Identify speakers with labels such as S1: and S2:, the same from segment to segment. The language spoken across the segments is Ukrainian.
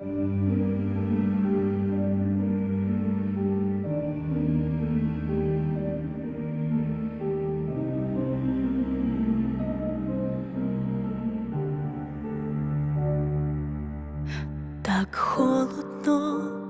S1: Так холодно,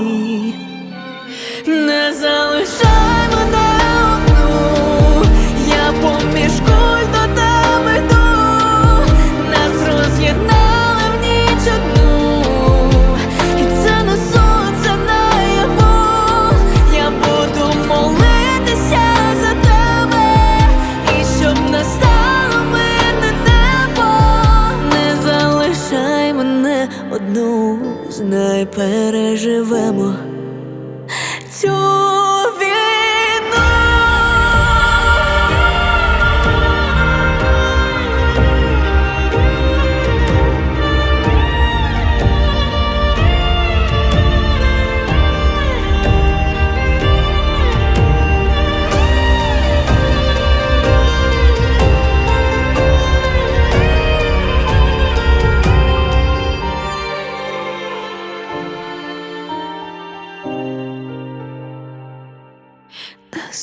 S1: мій. Не залишай переживемо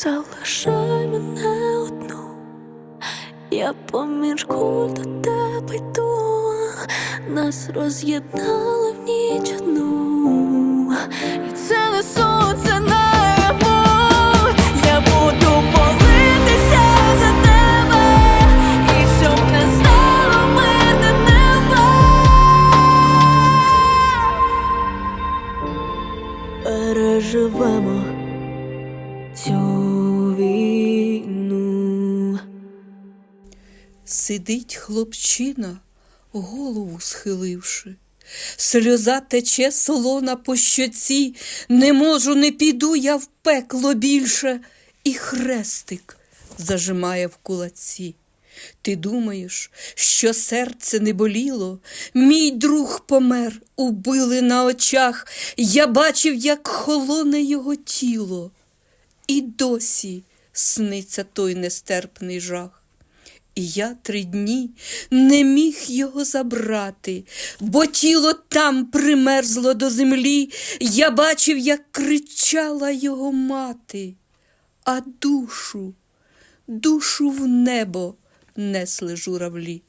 S1: залишай мене одну, я поміж до тебе йду, нас роз'єднали в ніч одну, і це не сон, це я буду молитися за тебе, і щоб не небо. Переживемо
S2: Сидить хлопчина, голову схиливши. Сльоза тече солона по щоці, не можу, не піду я в пекло більше, і хрестик зажимає в кулаці. Ти думаєш, що серце не боліло? Мій друг помер, убили на очах. Я бачив, як холоне його тіло, і досі сниться той нестерпний жах. І я три дні не міг його забрати, бо тіло там примерзло до землі. Я бачив, як кричала його мати, а душу, душу в небо несли журавлі.